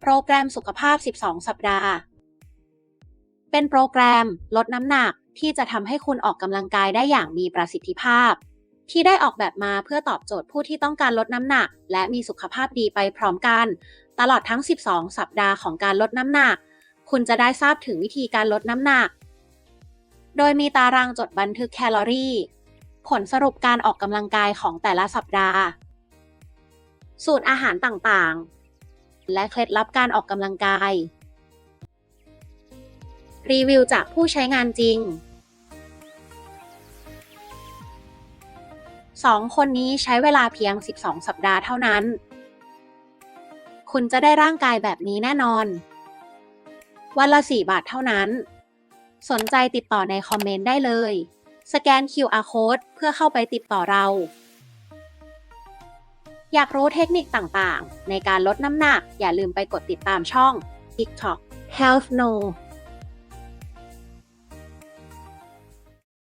โปรแกรมสุขภาพ 12 สัปดาห์ เป็นโปรแกรมลดน้ำหนักที่จะทำให้คุณออกกำลังกายได้อย่างมีประสิทธิภาพ ที่ได้ออกแบบมาเพื่อตอบโจทย์ผู้ที่ต้องการลดน้ำหนัก และมีสุขภาพดีไปพร้อมกัน ตลอดทั้ง 12 สัปดาห์ของการลดน้ำหนัก คุณจะได้ทราบถึงวิธีการลดน้ำหนัก โดยมีตารางจดบันทึกแคลอรี่ ผลสรุปการออกกำลังกายของแต่ละสัปดาห์ สูตรอาหารต่างๆ และเคล็ดลับการออกกำลังกาย รีวิวจากผู้ใช้งานจริงสองคนนี้ใช้เวลาเพียง 12 สัปดาห์เท่านั้น คุณจะได้ร่างกายแบบนี้แน่นอน วันละ 4 บาทเท่านั้น สนใจติดต่อในคอมเมนต์ได้เลย สแกน QR code เพื่อเข้าไปติดต่อเรา อยากรู้เทคนิคต่างๆ ในการลดน้ำหนัก อย่าลืมไปกดติดตามช่อง TikTok Health No